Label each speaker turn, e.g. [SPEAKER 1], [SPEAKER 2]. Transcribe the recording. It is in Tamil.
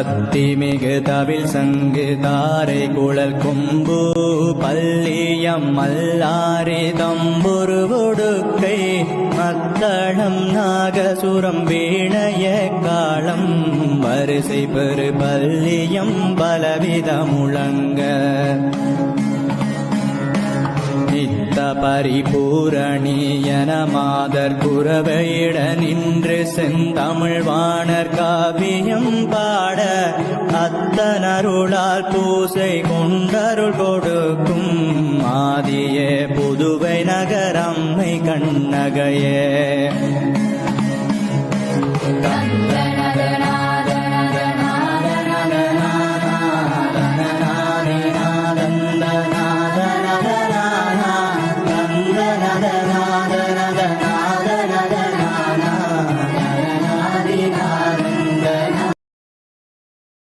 [SPEAKER 1] பக்தி மிகு தவில் சங்கு தாரை குழல் கொம்பு பள்ளியம் மல்லாரி தம்புரு ஒடுக்கை மத்தளம் நாகசுரம் வீணைய காலம் வரிசை பெரு பள்ளியம் பலவித முழங்க. நித்த பரிபூரணீயன மாதர் குறவையிட நின்று செந்தமிழ் வாணர் காவியம் பாட அத்தனருளால் பூசை கொண்டருள் கொடுக்கும் ஆதியே புதுவை நகரம்மை கண்ணகையே.
[SPEAKER 2] கந்தன